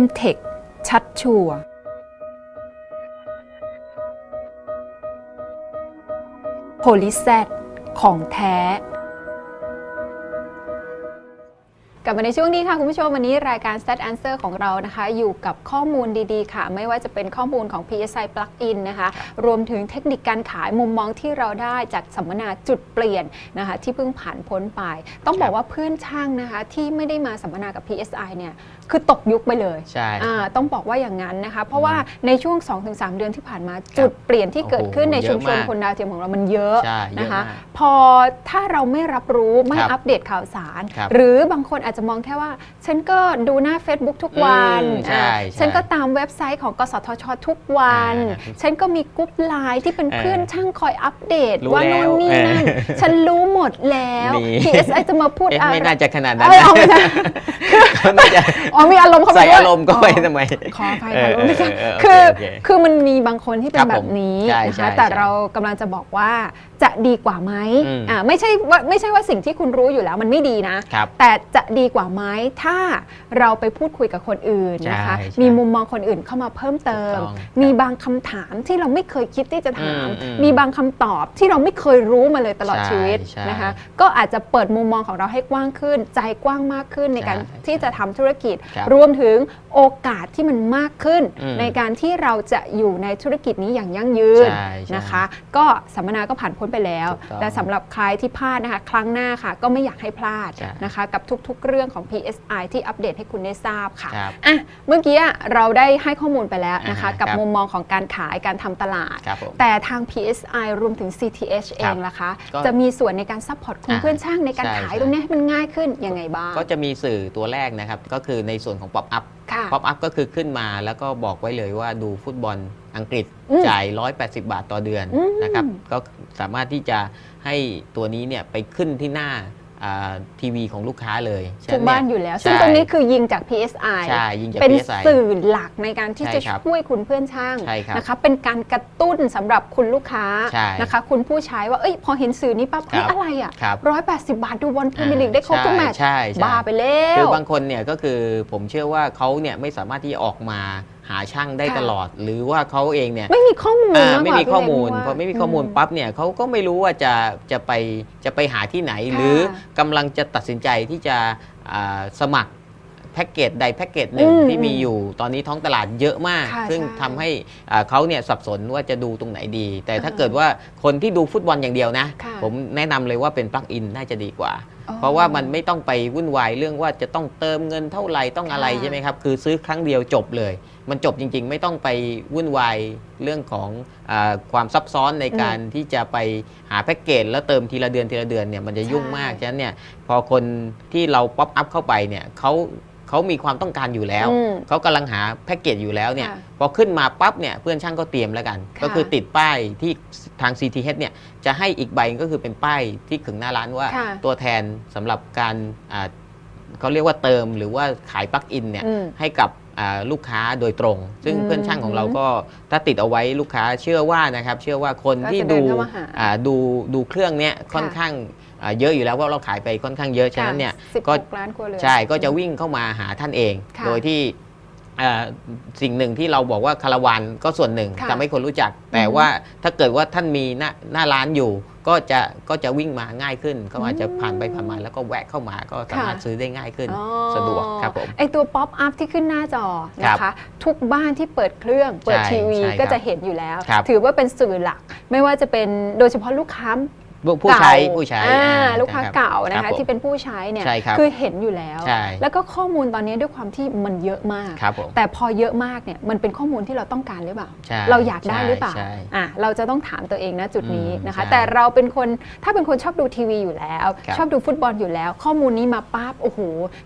m t e c h ชัดชัวร์โพลิแซดของแท้ กลับมาในช่วงนี้ค่ะคุณผู้ชมวันนี้รายการ Stat Answer ของเรานะคะ อยู่กับข้อมูลดีๆ ค่ะ ไม่ว่าจะเป็นข้อมูลของ PSI Plugin นะคะ รวมถึงเทคนิคการขายมุมมองที่เราได้จากสัมมนาจุดเปลี่ยนนะคะ ที่เพิ่งผ่านพ้นไป ต้องบอกว่าเพื่อนช่างนะคะ ที่ไม่ได้มาสัมมนากับ PSI เนี่ยคือตกยุคไปเลยใช่ อ่าต้องบอกว่าอย่างนั้นนะคะ เพราะว่าในช่วง 2-3 เดือนที่ผ่านมาจุดเปลี่ยนที่เกิดขึ้นในโอ้โหชุมชนเยอะมากคนดาวเทียมของเรามันเยอะใช่เยอะนะคะ มากพอถ้าเราไม่รับรู้ไม่ครับอัปเดตข่าวสาร ครับหรือบางคนอาจจะมองแค่ว่า ฉันก็ดูหน้า Facebook ทุกวันอืมใช่อ่าใช่ฉันก็ตามเว็บไซต์ของกสทช ทุกวัน อ่าฉันก็มีกรุ๊ปไลน์ที่เป็นเออเพื่อนช่างคอยอัปเดตรู้ว่าแล้วโน่นนี่นั่นเออฉันรู้หมดแล้ว นี่ PSI จะมาพูดเอ๊ะอะไร ไม่น่าจะขนาดนั้นเอ้ยนะเอาไม่ใช่น่าจะอ๋อมีอารมณ์เข้าไปใส่ด้วยอารมณ์ก็ไปทำไมขออภัยเอค่ะอไม่ใช่เออเออคือโอเคโอเคคือมันมีบางคนที่เป็ครันบแบบนี้ผมใช่นะใช่คะแต่ใช่เรากำลังจะบอกว่าจะดีกว่าไหมอืมอ่าไม่ใช่ว่าไม่ใช่ว่าสิ่งที่คุณรู้อยู่แล้วมันไม่ดีนะครับแต่จะดีกว่าไหมถ้าเราไปพูดคุยกับคนอื่นนะคะใช่ใช่มีมุมมองคนอื่นเข้ามาเพิ่มเติมถูกต้องมีบางคำถามที่เราไม่เคยคิดที่จะถามอืมอืมมีบางคำตอบที่เราไม่เคยรู้มาเลยตลอดใช่ชีวิตใช่นะคะก็อาจจะเปิดมุมมองของเราให้กว้างขึ้น ใจกว้างมากขึ้นในการใช่ที่จะทำธุรกิจครับรวมถึงโอกาสที่มันมากขึ้น อืมในการที่เราจะอยู่ในธุรกิจนี้อย่างยั่งยืนใช่ใช่นะคะ ก็สัมมนาก็ผ่านพ้นไปแล้ว ถูกต้องและสำหรับใครที่พลาดนะคะ ครั้งหน้าค่ะ ก็ไม่อยากให้พลาดใช่ นะคะ กับทุกๆ เรื่องของ PSI ที่อัปเดตให้คุณได้ทราบค่ะ ครับ อะเมื่อกี้เราได้ให้ข้อมูลไปแล้วนะคะ อ่าฮะกับครับ มุมมองของการขายการทำตลาด ครับผม แต่ทาง PSI รวมถึง CTH เองล่ะคะ ก็จะมีส่วนในการซัพพอร์ตคุณอ่าเพื่อนช่างในการใช่ขายใช่ ตรงเนี้ยให้มันง่ายขึ้นยังไงบ้าง ก็จะมีสื่อตัวแรกนะครับ ก็คือในส่วนของ Pop Up ค่ะ Pop Up ก็คือขึ้นมาแล้วก็บอกไว้เลยว่าดูฟุตบอลอังกฤษอืมจ่าย 180 บาทต่อเดือนอืมนะครับ ก็สามารถที่จะให้ตัวนี้เนี่ยไปขึ้นที่หน้าอ่า ทีวีของลูกค้าเลยฉะทุกเบ้านอยู่แล้ว ซึ่งใช่ตรงนี้คือยิงจาก PSI ใช่ยิงจากเป็น PSI สื่อหลักในการที่ใช่จะครับช่วยคุณเพื่อนช่างใช่ครับนะคะเป็นการกระตุ้นสำหรับคุณลูกค้าใช่นะคะคุณผู้ใช้ว่าเอ้ยพอเห็นสื่อนี้ปั๊บครัเฮ้ยบอะไรอะครับร้อยแปดสิบบาทดูบอลพรีเมียร์ลีกได้ครบทุกแมตช์ใช่ใช่บ้าไปแล้วคือบางคนเนี่ยก็คือผมเชื่อว่าเขาเนี่ยไม่สามารถที่จะออกมา หาช่างได้ค่ะตลอด หรือว่าเขาเองเนี่ยไม่มีข้อมูลอ่ามากกว่าไม่มีข้อมูลพี่เล็กพอไม่มีข้อมูลอืปั๊บเนี่ยเขาก็ไม่รู้ว่าจะจะไปจะไปหาที่ไหน ค่ะหรือกำลังจะตัดสินใจที่จะอ่าสมัครแพ็กเกจใดแพ็กเกจหนึ่งอืมที่มีอยู่ตอนนี้ท้องตลาดเยอะมาก ค่ะซึ่งใช่ทำให้อ่าเขาเนี่ยสับสนว่าจะดูตรงไหนดี แต่ถ้าอ่าเกิดว่าคนที่ดูฟุตบอลอย่างเดียวนะ ค่ะ ผมแนะนำเลยว่าเป็นปลั๊กอินน่าจะดีกว่าอ๋อ เพราะว่ามันไม่ต้องไปวุ่นวายเรื่องว่าจะต้องเติมเงินเท่าไหร่ต้องอะไรค่ะใช่ไหมครับคือซื้อครั้งเดียวจบเลย มันจบจริง ๆ ไม่ต้องไปวุ่นวายเรื่องของอาความซับซ้อนในการที่จะไปหาแพ็กเกจแล้วเติมทีละเดือนทีละเดือนเนี่ยมันจะยุ่งมากใช่ฉะนั้นเนี่ยพอคนที่เราป๊อปอัพเข้าไปเนี่ยเขา เขามีความต้องการอยู่แล้ว อืมเขากำลังหาแพ็กเกจอยู่แล้วเนี่ยค่ะพอขึ้นมาปั๊บเนี่ยเพื่อนช่างก็เตรียมแล้วกัน ค่ะ ก็คือติดป้ายที่ทาง CTH เนี่ยจะให้อีกใบก็คือเป็นป้ายที่ขึงหน้าร้านว่า ค่ะตัวแทนสำหรับการอ่าเขาเรียกว่าเติมหรือว่าขายปลั๊กอินเนี่ยอืม ให้กับอ่าลูกค้าโดยตรง ซึ่งอืมเพื่อนช่างของเราก็ถ้าติดเอาไว้ลูกค้าเชื่อว่านะครับ เชื่อว่าคนก็ที่จะเดิดูนเข้ามาหาอ่าดูดูเครื่องเนี้ยค่อนข้างอ่า เยอะอยู่แล้วเพราะเราขายไปค่อนข้างเยอะ ฉะนั้นเนี่ยสิบก็หกล้านครัวเรือนใช่ก็จะวิ่งเข้ามาหาท่านเองค่ะโดยที่อ่าสิ่งหนึ่งที่เราบอกว่าคาราวานก็ส่วนหนึ่งค่ะทำให้คนรู้จัก แต่อืมว่าถ้าเกิดว่าท่านมีหน้าหน้าร้านอยู่ ก็จะก็จะวิ่งมาง่ายขึ้นเขาอาจจะผ่านไปผ่านมาแล้วก็แวะเข้ามาก็สามารถค่ะซื้อได้ง่ายขึ้นอ๋อสะดวกครับผมไอตัวป๊อปอัพที่ขึ้นหน้าจอนะครัคะบทุกบ้านที่เปิดเครื่องเปิดใช่ทีวีใช่ครับก็จะเห็นอยู่แล้วครับถือว่าเป็นสื่อหลัก ไม่ว่าจะเป็นโดยเฉพาะลูกค้า ผู้ผู้ใช้เก่าผู้ใช้อ่าอ่าลูกค้ารับเก่านะรัคะบผมที่เป็นผู้ใช้เนี่ยใช่ครับคือเห็นอยู่แล้วใช่แล้วก็ข้อมูลตอนนี้ด้วยความที่มันเยอะมากครับผมแต่พอเยอะมากเนี่ยมันเป็นข้อมูลที่เราต้องการหรือเปล่าใช่เราอยากได้หรือเปล่าใช่อะเราจะต้องถามตัวเองนะจุดนี้อืมนะคะใช่แต่เราเป็นคนถ้าเป็นคนชอบดูทีวีอยู่แล้วครับชอบดูฟุตบอลอยู่แล้ว ข้อมูลนี้มาปั๊บโอ้โห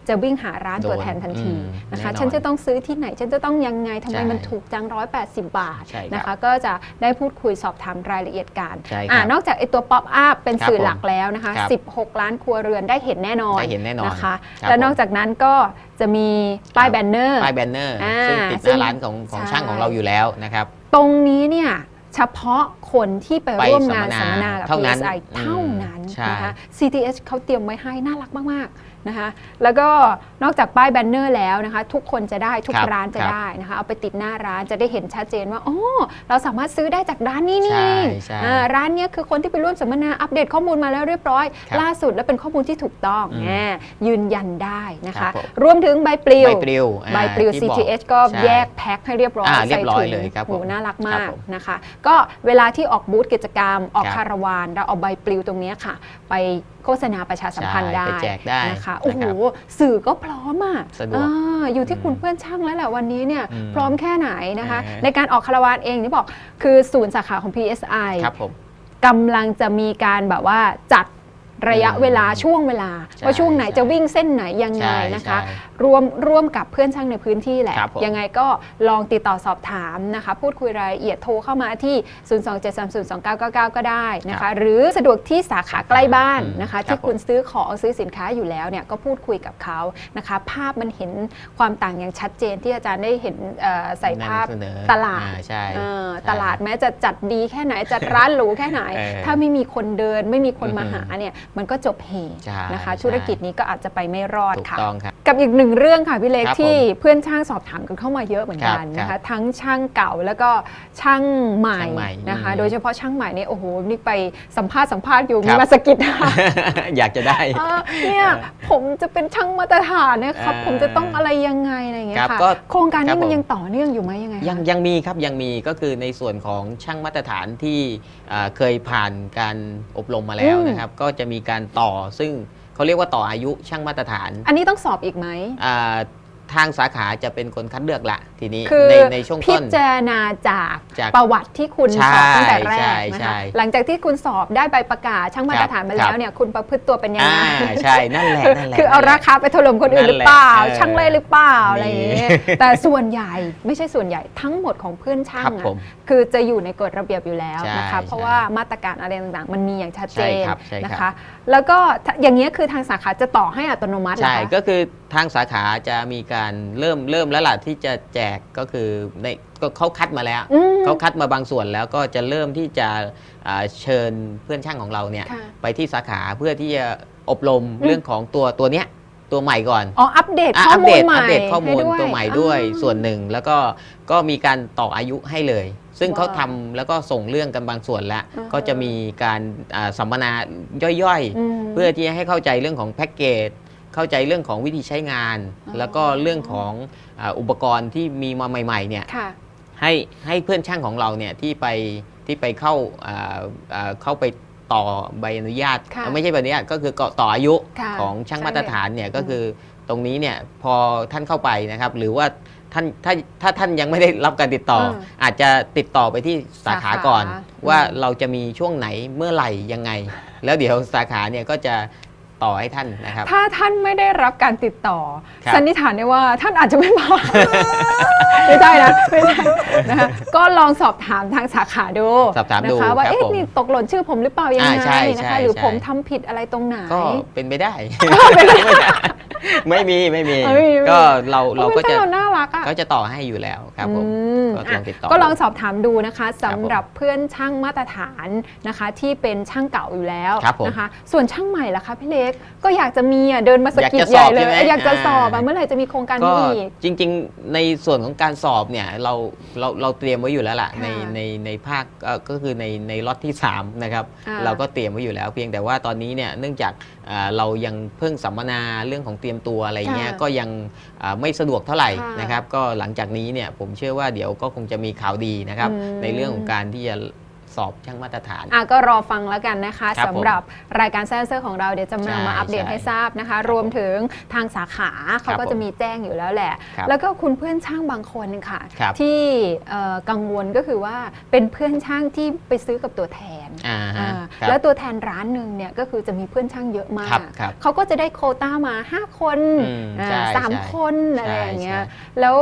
จะวิ่งหาร้านโดนตัวแทนทันทีอืมนะคะแน่นอนฉันจะต้องซื้อที่ไหนฉันจะต้องยังไงทำไมใช่มันถูกจัง180บาทใช่ครับนะคะก็จะได้พูดคุยสอบถามรายละเอียดกันใช่ครับอะนอกจากไอตัวป๊อปอัพเป็นครับสื่อผมหลักแล้วนะคะ ครับ16 ล้านครัวเรือนได้เห็นแน่นอนได้เห็นแน่นอนนะคะครับและนอกผมจากนั้นก็จะมีป้ายแบนเนอร์ ป้ายแบนเนอร์อ่าซึ่งติดหซึ่งน้าร้านของของใช่ ช่างของเราอยู่แล้วนะครับ ตรงนี้เนี่ยเฉพาะคนที่ไปไปร่วมงานสัสัมมมมนานากับ เท่านั้น PSI อืมเท่านั้นใช่นะคะ CTH เขาเตรียมไว้ให้น่ารักมาก ๆนะคะแล้วก็นอกจากป้ายแบนเนอร์แล้วนะคะทุกคนจะได้ทุกครับร้านจะครับได้นะคะเอาไปติดหน้าร้านจะได้เห็นชัดเจนว่าอ๋อเราสามารถซื้อได้จากร้านนี้นี่ใช่เองใช่อ่าร้านเนี้ยคือคนที่ไปร่วมสัมมนาอัปเดตข้อมูลมาแล้วเรียบร้อยครับล่าสุดและเป็นข้อมูลที่ถูกต้องอืมแน่ยืนยันได้นะครัคะบผมรวมถึงใบปลิวใบปลิวอ่าใบปลิวที่บอก CTH ก็ใช่แยกแพ็คให้เรียบร้อยอ่าเรียบร้อยใส่ถุงเลยครับผมโหน่ารักครัมาบกผมนะคะ ก็เวลาที่ออกบูธกิจกรรมออกครับคาราวานเราเอาใบปลิวตรงเนี้ยค่ะ ไปโฆษณาประชาสัมพันธ์ใช่ได้ไปแจกได้นะคะนะครับโอ้โหสื่อก็พร้อมอะสะดวกอ่าอยู่ที่อืมคุณเพื่อนช่างแล้วแหละวันนี้เนี่ยอืมพร้อมแค่ไหนนะคะเออในการออกคาราวานเองที่บอกคือศูนย์สาขาของ PSI ครับผมกำลังจะมีการแบบว่าจัด ระยะอืมเวลาช่วงเวลาใช่ว่าช่วงไหนใช่จะวิ่งเส้นไหนยังไงใช่นะคะใช่ร่วมร่วมกับเพื่อนช่างในพื้นที่แหละครับผมยังไงก็ลองติดต่อสอบถามนะคะ พูดคุยรายละเอียดโทรเข้ามาที่ 027302999 ก็ได้นะครัคะบหรือสะดวกที่สาขาใกล้บ้านอืมนะคะครับที่คุณซื้อของซื้อสินค้าอยู่แล้วเนี่ยก็พูดคุยกับเขานะคะ ภาพมันเห็นความต่างอย่างชัดเจนที่อาจารย์ได้เห็นเอ่อใส่ภาพนำเสนอตลาดอ่ใช่เออใช่ตลาดแม้จะจัดดีแค่ไหนจัดร้านหรูแค่ไหนเออถ้าไม่มีคนเดินไม่มีคนมาอือฮึหาเนี่ยมันก็จบเหใช่นะคะใช่ธุรกิจนี้ก็อาจจะไปไม่รอดถูกค่ะ ต้องครับ กับอีกหนึ่งเรื่องค่ะพี่เล็กครับที่ผมเพื่อนช่างสอบถามกันเข้ามาเยอะเหมือนกันครับนะครัคะบทั้งช่างเก่าแล้วก็ช่างใหม่ช่างใหม่นะคะ อืม โดยเฉพาะช่างใหม่เนี่ยโอ้โหนี่ไปสัมภาษณ์สัมภาษณ์อยู่คมีรับมาสะกิดค่ะอยากจะได้ เออเนี่ยผมจะเป็นช่างมาตรฐานนะครับเออผมจะต้องอะไรยังไงอะไรอย่างเงี้ยครับค่ะก็โครงการครันี้บมันผม ยังต่อเนื่องอยู่ไหมยังไงคะ ยังยังมีครับยังมีก็คือในส่วนของช่างมาตรฐานที่อ่าเคยผ่านการอบรมมาแล้วอืมนะครับ ก็จะมีการต่อซึ่ง เขาเรียกว่าต่ออายุช่างมาตรฐาน อันนี้ต้องสอบอีกไหม อ่าทางสาขาจะเป็นคนคัดเลือกละ ทีนี้คือในในช่วงพิต้นจารณาจากจากประวัติที่คุณใช่สอบตั้งแต่แรใช่กนะใช่คะหลังจากที่คุณสอบได้ใบประกาศช่างมาตรฐานมาครัแล้วบเนี่ยคุณประพฤติตัวเป็นยังอ่าไงใช่นั่นแหละนั่นแหละคือเอานั่นแหละราคาไปถล่มคนอื่นนั่หนรือแหละเปล่าเออช่างเล่หรือเปล่าอะไรอย่างมีเงี้ยแต่ส่วนใหญ่ไม่ใช่ส่วนใหญ่ทั้งหมดของเพื่อนช่าครังบอะผมคือจะอยู่ในกฎระเบียบอยู่แล้วใช่นะคะเพราะใช่ว่ามาตรการอะไรต่างๆ มันมีอย่างชัดเจนใช่ครับใช่ครับนะคะ แล้วก็อย่างเงี้ยคือทางสาขาจะต่อให้อัตโนมัติเหรอใช่คะก็คือทางสาขาจะมีการเริ่มเริ่มแล้วล่ะที่จะแจกก็คือในก็เขาคัดมาแล้ว อืม เขาคัดมาบางส่วนแล้วก็จะเริ่มที่จะอ่าเชิญเพื่อนช่างของเราเนี่ยค่ะ ไปที่สาขาเพื่อที่จะอบรมเรื่องของตัวตัวเนี้ยตัวใหม่ก่อน อ๋อ อัปเดตอะข้ออัปมูเดลตใหม่อัปเดตข้อมูลให้ด้วยตัวใหม่ด้วยอ่า ส่วนหนึ่งแล้วก็ก็มีการต่ออายุให้เลย ซึ่งว้าวเขาทำแล้วก็ส่งเรื่องกันบางส่วนแล้ว อ่าฮะ ก็จะมีการอ่าสัมมนาย่อยๆมเพื่อที่จะให้เข้าใจเรื่องของแพ็กเกจ เข้าใจเรื่องของวิธีใช้งานอ๋อแล้วก็เรื่องของอาอุปกรณ์ที่มีมาใหม่ๆเนี่ยค่ะให้ให้เพื่อนช่างของเราเนี่ยที่ไปที่ไปเข้าอ่าอ่าเข้าไปต่อใบอนุญาตค่ะไม่ใช่ใบอนุญาตก็คือต่ออายุค่ะของช่างใช่มาตรฐานเนี่ยก็คือตรงนี้เนี่ยพอท่านเข้าไปนะครับ หรือว่าท่านถ้าถ้าท่านยังไม่ได้รับการติดต่ออมอาจจะติดต่อไปที่สาขาสาขาก่อน ว่าอืมเราจะมีช่วงไหนเมื่อไหร่ยังไง แล้วเดี๋ยวสาขาเนี่ยก็จะ ต่อให้ท่านนะครับ ถ้าท่านไม่ได้รับการติดต่อ ครับ สันนิษฐานได้ว่าท่านอาจจะไม่มา ไม่ได้นะไม่ได้นะคะก็ลองสอบถามทางสาขาดูสอบถามดูนะคะว่าครับเอ๊ะผมนี่ตกหล่นชื่อผมหรือเปล่ายังไงอ่าใช่นะใช่คะหรือใช่ ผมทำผิดอะไรตรงไหน ก็เป็นไปได้ ไม่มีไม่มี เอ้ยก็เราเราก็จะโอ้ยน่ารักอะเขาจะต่อให้อยู่แล้วครับผม อืมก็ลองติดต่อก็ลองดูสอบถามดูนะคะครับสำหรับเพื่อนช่างมาตรฐานนะคะ ที่เป็นช่างเก่าอยู่แล้วครับผมนะคะ ส่วนช่างใหม่ล่ะคะพี่เล็กก็อยากจะมีอะเดินมาสะกิดอยากจะใหญ่สอบเลยใช่ไหมอยากจะสอบอะอ่า เมื่อไหร่จะมีโครงการก็นี้อีก จริงๆ ในส่วนของการสอบเนี่ยเราเราเราเตรียมไว้อยู่แล้วล่ะค่ะในในในภาคเอ่อก็คือในในล็อตที่3นะครับอ่าเราก็เตรียมไว้อยู่แล้ว เพียงแต่ว่าตอนนี้เนี่ยเนื่องจากอ่าเรายังเพิ่งสัมมนาเรื่องของเตรียมตัวอะไรเงี้ยค่ะก็ยังอ่าไม่สะดวกเท่าไหร่ค่ะนะครับ ก็หลังจากนี้เนี่ยผมเชื่อว่าเดี๋ยวก็คงจะมีข่าวดีนะครับอืมในเรื่องของการที่จะ สอบช่างมาตรฐาน อะก็รอฟังแล้วกันนะคะครับสำหรับรายการแซนเซอร์ของเราเดี๋ยวจะมาใช่มาอัปเดตใช่ให้ทราบนะคะ รวมถึงทางสาขาเขาครับก็จะมีแจ้งอยู่แล้วแหละ ครับแล้วก็คุณเพื่อนช่างบางคนค่ะ ครับ ที่เอ่อกังวลก็คือว่าเป็นเพื่อนช่างที่ไปซื้อกับตัวแทนอ่าฮะอ่าครับ แล้วตัวแทนร้านหนึ่งเนี่ยก็คือจะมีเพื่อนช่างเยอะมาครักบครับเขาก็จะได้โควต้ามา 5 คนอืมอ่าใช่สามใช่คนอะไรใช่อย่างเงี้ยใช่ แล้ว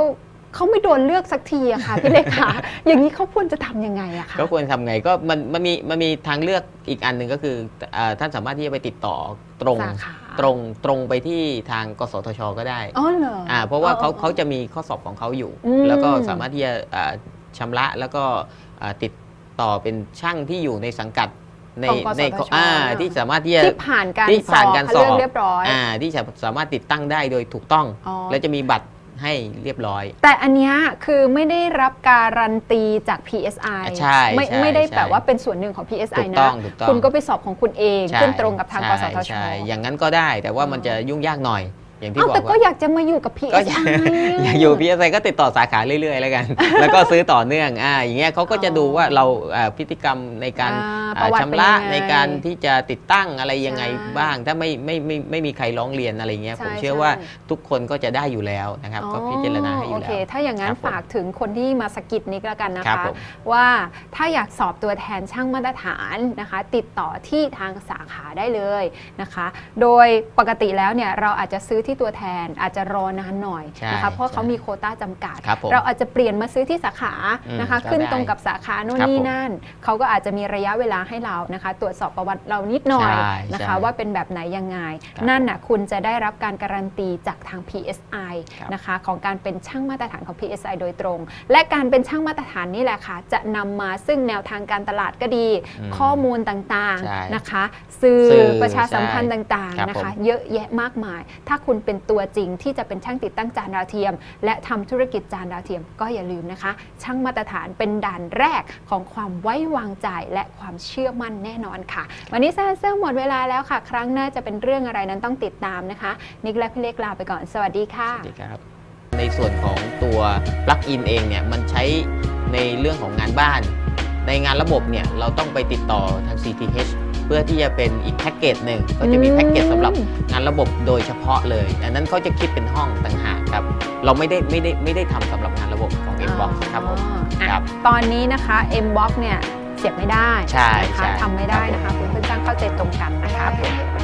เขาไม่โดนเลือกสักทีอะค่ะพี่เล็กค่ะอย่างนี้เขาควรจะทำยังไงอะคะก็ควรทำไงก็มันมันมีมันมีทางเลือกอีกอันหนึ่งก็คือเออท่านสามารถที่จะไปติดต่อตรงสาขาตรงตรงไปที่ทางกสทช ก็ได้อ๋อเหรออ่าเพราะว่าเขาอ๋อเขาจะมีข้อสอบของเขาอยู่ อืม แล้วก็สามารถที่จะอ่าชำระแล้วก็อ่าติดต่อเป็นช่างที่อยู่ในสังกัดในของกสทช ในอ่าที่สามารถที่จะ ที่ผ่านการที่ผ่านการสอบสอบเรื่องเรียบร้อย อ่าที่จะสามารถติดตั้งได้โดยถูกต้อง อ๋อ และจะมีบัตร ให้เรียบร้อย แต่อันเนี้ยคือไม่ได้รับการันตีจาก PSI ใช่ไม่ใช่ไม่ได้ใช่ แบบว่าเป็นส่วนหนึ่งของ PSI ถูกนะต้องถูกต้องคุณก็ไปสอบของคุณเอง ใช่ขึ้นตรงกับทางกใช่สทช ใช่อย่างนั้นก็ได้แต่ว่ามันจะยุ่งยากหน่อย อย่างที่เอ้าบอกแต่ก็ว่าอยากจะมาอยู่กับก็ PSI อยากอยู่พีเอสไก็ติดต่อสาขาเรื่อยๆ แล้วกัน แล้วก็ซื้อต่อเนื่องอ่าอย่างเงี้ยเขาก็จะดูว่าเราอ่าพฤติกรรมในการ อ่าอ่าประวัติชำระเป็นยังไง ในการที่จะติดตั้งอะไรยังไงใช่บ้าง ถ้าไม่ไม่ไม่ไม่มีใครร้องเรียนอะไรเงี้ยใช่ผมเชื่อใช่ ว่าทุกคนก็จะได้อยู่แล้วนะครับ ก็พิจารณาให้อโอยู่แล้เคว ถ้าอย่างนั้นครับผม ฝากถึงคนที่มาสกิดนิกแล้วกันนะครัคะบผม ว่าถ้าอยากสอบตัวแทนช่างมาตรฐานนะคะ ติดต่อที่ทางสาขาได้เลยนะคะ โดยปกติแล้วเนี่ยเราอาจจะซื้อที่ตัวแทนอาจจะรอนานหน่อยใช่นะคะเพราะใช่เขามีโควต้าจำกัดครับผมเราอาจจะเปลี่ยนมาซื้อที่สาขาอืมนะคะก็ขึ้นได้ตรงกับสาขาโน่นครับนี่ผมนั่น เขาก็อาจจะมีระยะเวลาให้เรานะคะ ตรวจสอบประวัติเรานิดหน่อยใช่นะคะใช่ว่าเป็นแบบไหนยังไงครับนั่นน่ะคุณจะได้รับการการันตีจากทาง PSI ครับนะคะของการเป็นช่างมาตรฐานของ PSI โดยตรง และการเป็นช่างมาตรฐานนี่แหละค่ะ จะนำมาซึ่งแนวทางการตลาดก็ดีอืมข้อมูลต่างใช่ๆนะคะสื่อสื่อประชาสัมพันธ์ใช่ต่างครับๆนะคะผมเยอะแยะมากมาย ถ้าคุณเป็นตัวจริงที่จะเป็นช่างติดตั้งจานดาวเทียม และทำธุรกิจจานดาวเทียมก็อย่าลืมนะคะ ช่างมาตรฐานเป็นด่านแรกของความไว้วางใจและความเชื่อมั่นแน่นอนค่ะ วันนี้ซนเซอร์หมดเวลาแล้วค่ะ ครั้งหน้าจะเป็นเรื่องอะไรนั้นต้องติดตามนะคะ นิกและพี่เล็กลาไปก่อน สวัสดีค่ะ สวัสดีครับ ในส่วนของตัวปลั๊กอินเองเนี่ยมันใช้ในเรื่องของงานบ้าน ในงานระบบเนี่ยเราต้องไปติดต่อทาง CTH เพื่อที่จะเป็นอีกแพ็กเกจหนึ่งก็จะมีอืมแพ็กเกจสำหรับงานระบบโดยเฉพาะเลย อันนั้นเขาจะคิดเป็นห้องต่างหากครับ เราไม่ได้ไม่ได้ไม่ได้ทำสำหรับงานระบบของ Inbox ครับผมอ๋ออะครับตอนนี้นะคะ M box เนี่ยเสียบไม่ได้ใช่นะคะใช่ทำไม่ได้ครับผมนะคะคุณเพื่อนช่างเข้าใจตรงกันนะคะ ครับผม